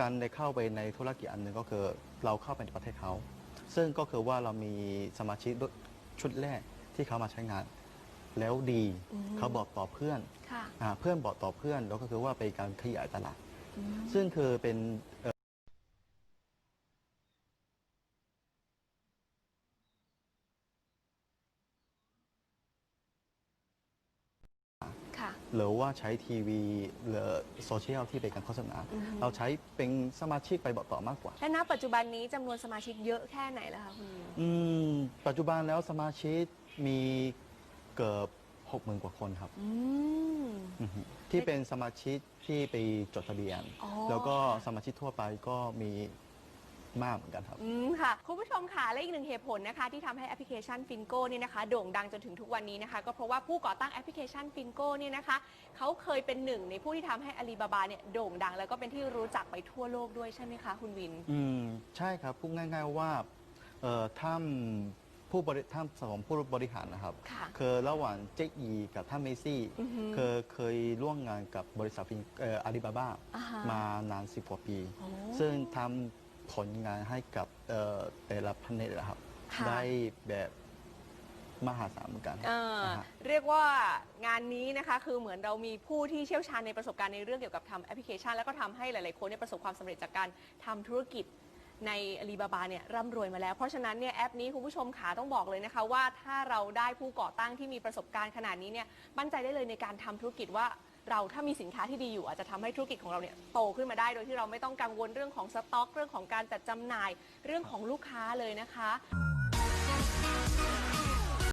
การได้เข้าไปในธุรกิจอันหนึ่งก็คือเราเข้าไปในประเทศเขา ซึ่งก็คือว่าเรามีสมาชิกชุดแรกที่เขามาใช้งาน แล้วดีอืมเขาบอกต่อเพื่อนค่ะ อ่าเพื่อนบอกต่อเพื่อนแล้วก็คือว่าเป็นการขยายตลาดอืมซึ่งคือเป็นเอ่อ ค่ะ หรือว่าใช้ทีวีหรือโซเชียลที่เป็นการโฆษณาอือฮึเราใช้เป็นสมาชิกไปบอกต่อมากกว่า และณปัจจุบันนี้จำนวนสมาชิกเยอะแค่ไหนแล้วคะคุณวินอืมปัจจุบันแล้วสมาชิกมีเกือบหกหมื่นกว่าคนครับอืม อือฮึที่เป็นสมาชิกที่ไปจดทะเบียน อ๋อ แล้วก็สมาชิกทั่วไปก็มี มากเหมือนกันครับ อืมค่ะคุณผู้ชมค่ะและอีกหนึ่งเหตุผลนะคะ ที่ทำให้แอปพลิเคชันฟินโก้เนี่ยนะคะ โด่งดังจนถึงทุกวันนี้นะคะ ก็เพราะว่าผู้ก่อตั้งแอปพลิเคชันฟินโก้เนี่ยนะคะเขาเคยเป็นหนึ่งในผู้ที่ทำให้อาลีบาบาเนี่ยโด่งดัง แล้วก็เป็นที่รู้จักไปทั่วโลกด้วยใช่ไหมคะคุณวิน อืมใช่ครับพูดง่าย ๆว่าเอ่อท่านผู้บริท่านสองผู้บริหารนะครับค่ะคือระหว่างเจ๊กอีกับท่านเมซี่อือฮึเคยเคยร่วมงานกับบริษัทฟินเอ่อาลีบาบาอ่าฮะมานานสิบกว่าปี โอ้ ซึ่งทำ ผลงานให้กับเอ่อแต่ละแผนกนะครับ ค่ะ ได้แบบมหาศาลเหมือนกันเออนะฮะ เรียกว่างานนี้นะคะ คือเหมือนเรามีผู้ที่เชี่ยวชาญในประสบการณ์ในเรื่องเกี่ยวกับทำแอปพลิเคชัน แล้วก็ทำให้หลาย ๆ คนเนี่ยประสบความสำเร็จจากการทำธุรกิจในอาลีบาบาเนี่ยร่ำรวยมาแล้ว เพราะฉะนั้นเนี่ยแอปนี้คุณผู้ชมขาต้องบอกเลยนะคะว่าถ้าเราได้ผู้ก่อตั้งที่มีประสบการณ์ขนาดนี้เนี่ยมั่นใจได้เลยในการทำธุรกิจว่า เราถ้ามีสินค้าที่ดีอยู่อาจจะทำให้ธุรกิจของเราเนี่ยโตขึ้นมาได้โดยที่เราไม่ต้องกังวลเรื่องของสต็อกเรื่องของการจัดจำหน่ายเรื่องของลูกค้าเลยนะคะ